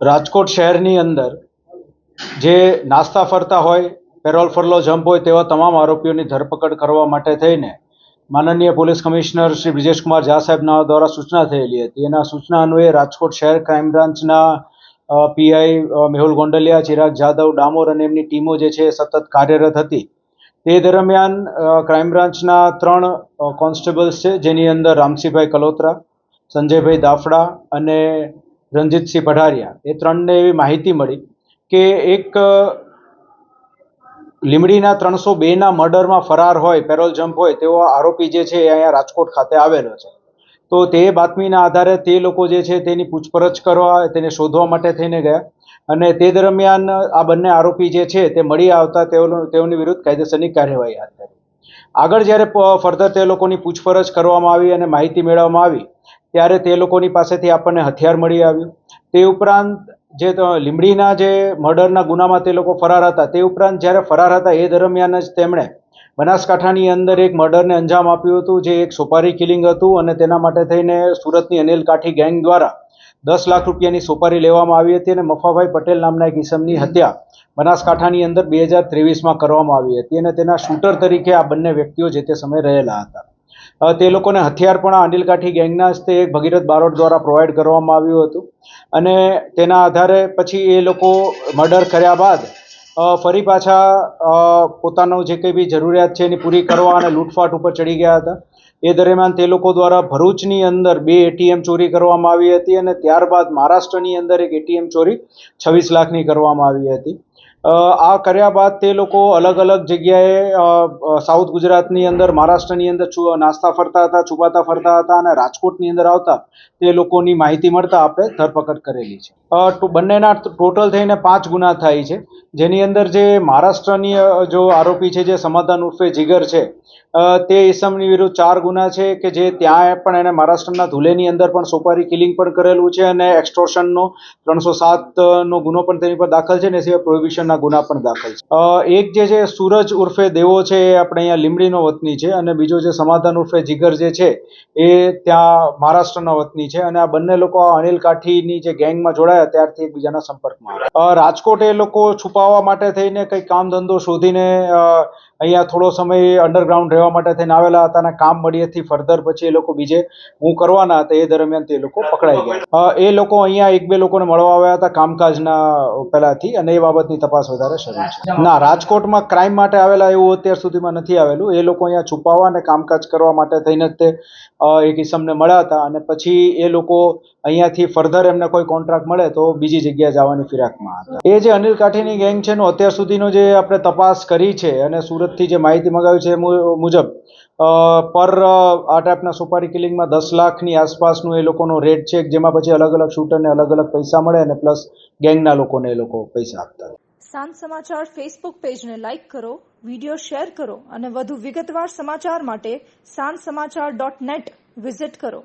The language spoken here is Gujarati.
રાજકોટ શહેરની અંદર જે નાસ્તા ફરતા હોય, પેરોલ ફરલો, જમ્પ હોય તેવા તમામ આરોપીઓની ધરપકડ કરવા માટે થઈને માનનીય પોલીસ કમિશનર શ્રી બ્રિજેશકુમાર ઝા સાહેબના દ્વારા સૂચના થયેલી હતી. એના સૂચના અન્વયે રાજકોટ શહેર ક્રાઇમ બ્રાન્ચના પીઆઈ મેહુલ ગોંડલિયા, ચિરાગ જાદવ, ડામોર અને એમની ટીમો જે છે સતત કાર્યરત હતી. તે દરમિયાન ક્રાઇમ બ્રાન્ચના ત્રણ કોન્સ્ટેબલ્સ છે, જેની અંદર રામસિંહભાઈ કલોત્રા, સંજયભાઈ દાફડા અને રણજીતસિંહ પઢારિયા, એ ત્રણને એવી માહિતી મળી કે એક લીમડીના ત્રણસો બેના મર્ડરમાં ફરાર હોય, પેરોલ જમ્પ હોય, તેવો આરોપી જે છે એ અહીંયા રાજકોટ ખાતે આવેલો છે. તો તે બાતમીના આધારે તે લોકો જે છે તેની પૂછપરછ કરવા, તેને શોધવા માટે થઈને ગયા અને તે દરમિયાન આ બંને આરોપી જે છે તે મળી આવતા તેઓનો, તેઓની વિરુદ્ધ કાયદેસરની કાર્યવાહી હાથ ધરી. આગળ જ્યારે ફર્ધર તે લોકોની પૂછપરછ કરવામાં આવી અને માહિતી મેળવવામાં આવી ત્યારે તે લોકોની પાસેથી આપણને હથિયાર મળી આવ્યું. તે ઉપરાંત જે લીમડીના જે મર્ડરના ગુનામાં તે લોકો ફરાર હતા, તે ઉપરાંત જ્યારે ફરાર હતા એ દરમિયાન જ તેમણે બનાસકાંઠાની અંદર એક મર્ડરને અંજામ આપ્યું હતું, જે એક સોપારી કિલિંગ હતું અને તેના માટે થઈને સુરતની અનિલ કાઠી ગેંગ દ્વારા દસ લાખ રૂપિયાની સોપારી લેવામાં આવી હતી અને મફાભાઈ પટેલ નામના એક ઈસમની હત્યા બનાસકાંઠાની અંદર બે હજાર ત્રેવીસમાં કરવામાં આવી હતી અને તેના શૂટર તરીકે આ બંને વ્યક્તિઓ જે તે સમયે રહેલા હતા. તે લોકોને હથિયાર પણ અનિલ ગેંગના હસ્તે ભગીરથ બારોટ દ્વારા પ્રોવાઈડ કરવામાં આવ્યું હતું. અને તેના આધારે પછી એ લોકો મર્ડર કર્યા બાદ ફરી પાછા પોતાનો જે કંઈ બી જરૂરિયાત છે એની પૂરી કરવા અને લૂંટફાટ ઉપર ચડી ગયા હતા. એ દરમિયાન તે લોકો દ્વારા ભરૂચની અંદર બે એટીએમ ચોરી કરવામાં આવી હતી અને ત્યારબાદ મહારાષ્ટ્રની અંદર એક એટીએમ ચોરી છવ્વીસ લાખની કરવામાં આવી હતી. આ કર્યા બાદ તે લોકો અલગ અલગ જગ્યાએ સાઉથ ગુજરાતની અંદર, મહારાષ્ટ્રની અંદર નાસ્તા ફરતા હતા છુપાતા ફરતા હતા અને રાજકોટની અંદર આવતા તે લોકોની માહિતી મળતા આપણે ધરપકડ કરેલી છે. બંનેના ટોટલ થઈને પાંચ ગુના થાય છે. જેની અંદર જે મહારાષ્ટ્રની જો આરોપી છે, જે સમાધાન ઉર્ફે જીગર છે તે ઈસમની વિરુદ્ધ ચાર ગુના છે કે જે ત્યાં પણ એને મહારાષ્ટ્રના ધુલેની અંદર પણ સોપારી કિલિંગ પણ કરેલું છે અને એક્સટોર્શનનો ત્રણસો સાતનો ગુનો પણ તેની પર દાખલ છે ને સિવાય સિવાય પ્રોહિબિશનના ગુના પણ દાખલ છે. એક જે છે, સૂરજ ઉર્ફે દેવો છે, એ આપણે અહીંયા લીમડીનો વતની છે અને બીજો જે સમાધાન ઉર્ફે જીગર જે છે, એ ત્યાં મહારાષ્ટ્રના વતની છે અને આ બંને લોકો અનિલ કાઠીની જે ગેંગમાં જોડાયા ત્યારથી એકબીજાના સંપર્કમાં રાજકોટ એ લોકો છુપાવવા માટે થઈને કંઈક કામ ધંધો શોધીને અહીંયા થોડો સમય અંડરગ્રાઉન્ડ રહેવા માટે થઈને આવેલા હતા અને કામ મળીએથી ફર્ધર પછી એ લોકો બીજે હું કરવાના હતા એ દરમિયાન તે લોકો પકડાઈ ગયા. એ લોકો અહીંયા એક બે લોકોને મળવા આવ્યા હતા કામકાજના પહેલાથી અને એ બાબતની તપાસ વધારે શરૂ છે. ના રાજકોટમાં ક્રાઇમ માટે આવેલા એવું અત્યાર સુધીમાં નથી આવેલું. એ લોકો અહીંયા છુપાવવા અને કામકાજ કરવા માટે થઈને જ તે એક ઇસમને મળ્યા હતા અને પછી એ લોકો અહીંયાથી ફર્ધર એમને કોઈ કોન્ટ્રાક્ટ મળે તો બીજી જગ્યાએ જવાની ફિરાકમાં હતા. એ જે અનિલ કાઠીની ગેંગ છે એનો અત્યાર સુધીનો જે આપણે તપાસ કરી છે અને સુરતથી જે માહિતી મંગાવી છે એ મુજબ પર આ ટાઈપના સુપારી કિલિંગમાં દસ લાખની આસપાસનું એ લોકોનો રેટ છે, જેમાં પછી અલગ અલગ શૂટરને અલગ અલગ પૈસા મળે અને પ્લસ ગેંગના લોકોને એ લોકો પૈસા આપતા સાંજ સમાચાર ફેસબુક પેજને લાઇક કરો, વીડિયો શેર કરો અને વધુ વિગતવાર સમાચાર માટે સાંજ સમાચાર ડોટ નેટ વિઝિટ કરો.